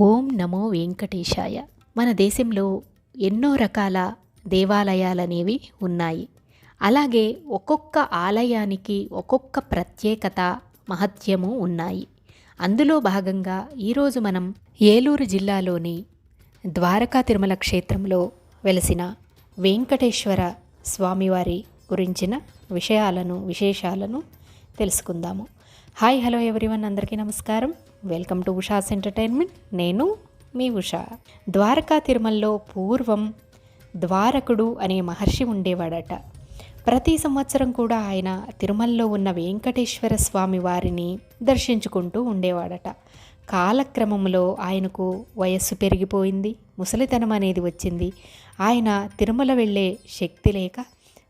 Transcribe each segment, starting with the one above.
ఓం నమో వెంకటేశాయ. మన దేశంలో ఎన్నో రకాల దేవాలయాలనేవి ఉన్నాయి. అలాగే ఒక్కొక్క ఆలయానికి ఒక్కొక్క ప్రత్యేకత మహత్యము ఉన్నాయి. అందులో భాగంగా ఈరోజు మనం ఏలూరు జిల్లాలోని ద్వారకా తిరుమల క్షేత్రంలో వెలసిన వెంకటేశ్వర స్వామివారి గురించిన విషయాలను విశేషాలను తెలుసుకుందాము. Hi hello everyone. అందరికీ నమస్కారం. Welcome to Usha's entertainment. నేను మీ ఉషా. ద్వారకా తిరుమలలో పూర్వం ద్వారకుడు అనే మహర్షి ఉండేవాడట. ప్రతి సంవత్సరం కూడా ఆయన తిరుమలలో ఉన్న వెంకటేశ్వర స్వామి వారిని దర్శించుకుంటూ ఉండేవాడట. కాలక్రమంలో ఆయనకు వయస్సు పెరిగిపోయింది ముసలితనం అనేది వచ్చింది. ఆయన తిరుమల వెళ్ళే శక్తి లేక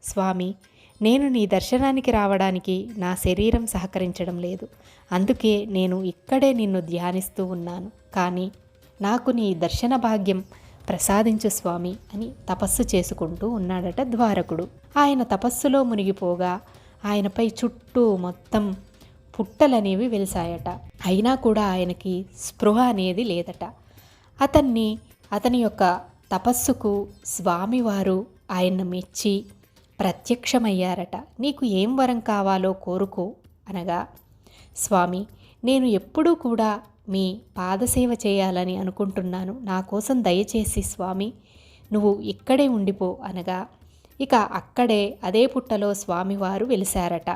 స్వామి నేను నీ దర్శనానికి రావడానికి నా శరీరం సహకరించడం లేదు. అందుకే నేను ఇక్కడే నిన్ను ధ్యానిస్తూ ఉన్నాను. కానీ నాకు నీ దర్శన భాగ్యం ప్రసాదించు స్వామి అని తపస్సు చేసుకుంటూ ఉన్నాడట ద్వారకుడు. ఆయన తపస్సులో మునిగిపోగా ఆయనపై చుట్టూ మొత్తం పుట్టలనేవి వెలిసాయట అయినా కూడా ఆయనకి స్పృహ అనేది లేదట. అతన్ని అతని యొక్క తపస్సుకు స్వామివారు ఆయన్ను మెచ్చి ప్రత్యక్షమయ్యారట. నీకు ఏం వరం కావాలో కోరుకో అనగా స్వామి నేను ఎప్పుడూ కూడా మీ పాదసేవ చేయాలని అనుకుంటున్నాను. నా కోసం దయచేసి స్వామి నువ్వు ఇక్కడే ఉండిపో అనగా ఇక అక్కడే అదే పుట్టలో స్వామివారు వెలిశారట.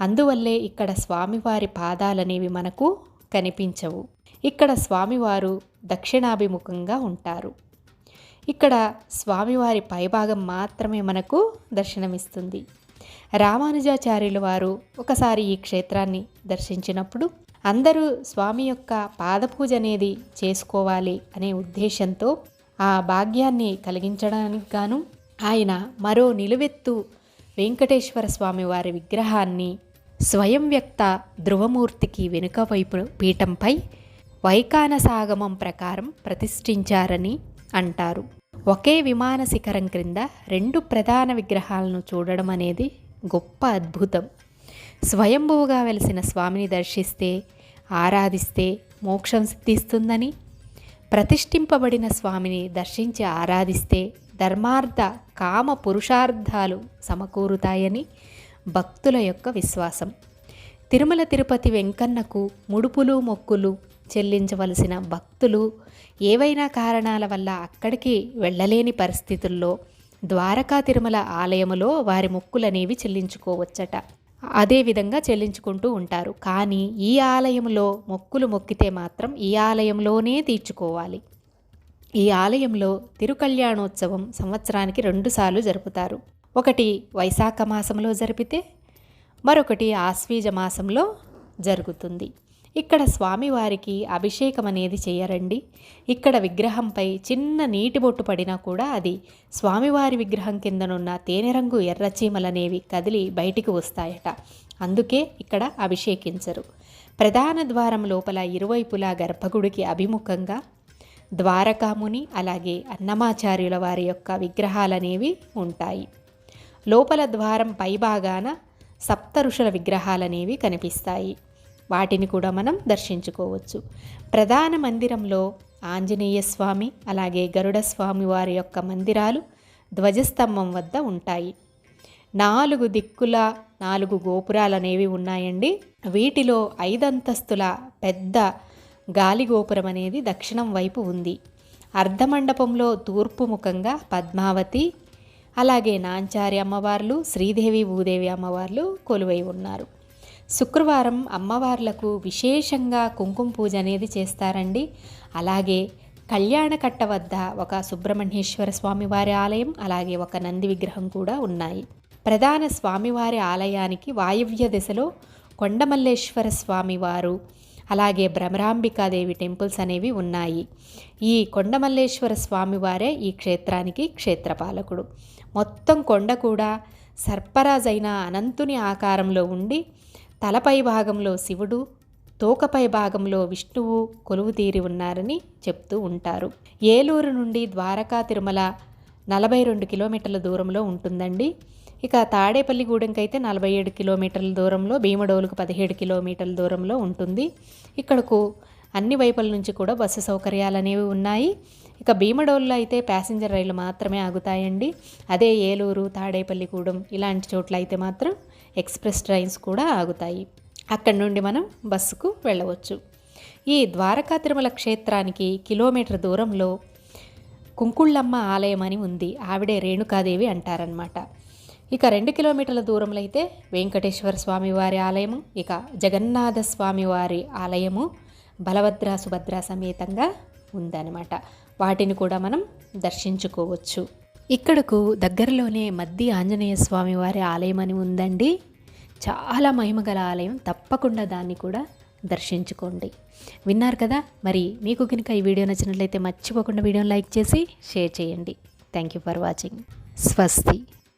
అందువల్లే ఇక్కడ స్వామివారి పాదాలనేవి మనకు కనిపించవు. ఇక్కడ స్వామివారు దక్షిణాభిముఖంగా ఉంటారు. ఇక్కడ స్వామివారి పైభాగం మాత్రమే మనకు దర్శనమిస్తుంది. రామానుజాచార్యులు వారు ఒకసారి ఈ క్షేత్రాన్ని దర్శించినప్పుడు అందరూ స్వామి యొక్క పాదపూజ అనేది చేసుకోవాలి అనే ఉద్దేశంతో ఆ భాగ్యాన్ని కలిగించడానికి గాను ఆయన మరో నిలువెత్తు వెంకటేశ్వర స్వామి వారి విగ్రహాన్ని స్వయం వ్యక్త ధ్రువమూర్తికి వెనుక వైపు పీఠంపై వైకానసాగమం ప్రకారం ప్రతిష్ఠించారని అంటారు. ఒకే విమాన శిఖరం క్రింద రెండు ప్రధాన విగ్రహాలను చూడడం అనేది గొప్ప అద్భుతం. స్వయంభువుగా వెలిసిన స్వామిని దర్శిస్తే ఆరాధిస్తే మోక్షం సిద్ధిస్తుందని ప్రతిష్ఠింపబడిన స్వామిని దర్శించి ఆరాధిస్తే ధర్మార్థ కామ పురుషార్థాలు సమకూరుతాయని భక్తుల యొక్క విశ్వాసం. తిరుమల తిరుపతి వెంకన్నకు ముడుపులు మొక్కులు చెల్లించవలసిన భక్తులు ఏవైనా కారణాల వల్ల అక్కడికి వెళ్ళలేని పరిస్థితుల్లో ద్వారకా తిరుమల ఆలయములో వారి మొక్కులనేవి చెల్లించుకోవచ్చట. అదే విధంగా చెల్లించుకుంటూ ఉంటారు. కానీ ఈ ఆలయంలో మొక్కులు మొక్కితే మాత్రం ఈ ఆలయంలోనే తీర్చుకోవాలి. ఈ ఆలయంలో తిరుకళ్యాణోత్సవం సంవత్సరానికి రెండుసార్లు జరుపుతారు. ఒకటి వైశాఖ మాసంలో జరిపితే మరొకటి ఆశ్వీజ మాసంలో జరుగుతుంది. ఇక్కడ స్వామివారికి అభిషేకం అనేది చేయరండి ఇక్కడ విగ్రహంపై చిన్న నీటి బొట్టు పడినా కూడా అది స్వామివారి విగ్రహం కిందనున్న తేనె రంగు ఎర్రచీమలనేవి కదిలి బయటికి వస్తాయట. అందుకే ఇక్కడ అభిషేకించరు. ప్రధాన ద్వారం లోపల ఇరువైపులా గర్భగుడికి అభిముఖంగా ద్వారకాముని అలాగే అన్నమాచార్యుల వారి యొక్క విగ్రహాలనేవి ఉంటాయి. లోపల ద్వారం పైభాగాన సప్త ఋషుల విగ్రహాలనేవి కనిపిస్తాయి. వాటిని కూడా మనం దర్శించుకోవచ్చు. ప్రధాన మందిరంలో ఆంజనేయ స్వామి అలాగే గరుడ స్వామి వారి యొక్క మందిరాలు ధ్వజస్తంభం వద్ద ఉంటాయి. నాలుగు దిక్కుల నాలుగు గోపురాలు అనేవి ఉన్నాయండి. వీటిలో ఐదంతస్తుల పెద్ద గాలి గోపురం అనేది దక్షిణం వైపు ఉంది. అర్ధమండపంలో తూర్పు ముఖంగా పద్మావతి అలాగే నాంచారి అమ్మవార్లు శ్రీదేవి భూదేవి అమ్మవార్లు కొలువై ఉన్నారు. శుక్రవారం అమ్మవార్లకు విశేషంగా కుంకుమ పూజ అనేది చేస్తారండి. అలాగే కళ్యాణకట్ట వద్ద ఒక సుబ్రహ్మణ్యేశ్వర స్వామివారి ఆలయం అలాగే ఒక నంది విగ్రహం కూడా ఉన్నాయి. ప్రధాన స్వామివారి ఆలయానికి వాయువ్య దిశలో కొండమల్లేశ్వర స్వామివారు అలాగే భ్రమరాంబికాదేవి టెంపుల్స్ అనేవి ఉన్నాయి. ఈ కొండమల్లేశ్వర స్వామివారే ఈ క్షేత్రానికి క్షేత్రపాలకుడు. మొత్తం కొండ కూడా సర్పరాజైన అనంతుని ఆకారంలో ఉండి తలపై భాగంలో శివుడు తోకపై భాగంలో విష్ణువు కొలువుతీరి ఉన్నారని చెప్తూ ఉంటారు. ఏలూరు నుండి ద్వారకా తిరుమల నలభై రెండు కిలోమీటర్ల దూరంలో ఉంటుందండి. ఇక తాడేపల్లిగూడెంకైతే నలభై ఏడు కిలోమీటర్ల దూరంలో భీమడోలుకు పదిహేడు కిలోమీటర్ల దూరంలో ఉంటుంది. ఇక్కడకు అన్ని వైపుల నుంచి కూడా బస్సు సౌకర్యాలు అనేవి ఉన్నాయి. ఇక భీమడోల్లో అయితే ప్యాసింజర్ రైలు మాత్రమే ఆగుతాయండి. అదే ఏలూరు తాడేపల్లిగూడెం ఇలాంటి చోట్ల అయితే మాత్రం ఎక్స్ప్రెస్ ట్రైన్స్ కూడా ఆగుతాయి. అక్కడి నుండి మనం బస్సుకు వెళ్ళవచ్చు. ఈ ద్వారకా తిరుమల క్షేత్రానికి కిలోమీటర్ దూరంలో కుంకుళ్ళమ్మ ఆలయం అని ఉంది. ఆవిడే రేణుకాదేవి అంటారనమాట ఇక రెండు కిలోమీటర్ల దూరంలో అయితే వెంకటేశ్వర స్వామివారి ఆలయము ఇక జగన్నాథ స్వామివారి ఆలయము బలభద్ర సుభద్ర సమేతంగా ఉందన్నమాట. వాటిని కూడా మనం దర్శించుకోవచ్చు. ఇక్కడకు దగ్గరలోనే మద్ది ఆంజనేయ స్వామి వారి ఆలయం అని ఉందండి. చాలా మహిమగల ఆలయం. తప్పకుండా దాన్ని కూడా దర్శించుకోండి. విన్నారు కదా? మరి మీకు కనుక ఈ వీడియో నచ్చినట్లయితే మర్చిపోకుండా వీడియోని లైక్ చేసి షేర్ చేయండి. థ్యాంక్ యూ ఫర్ వాచింగ్ స్వస్తి.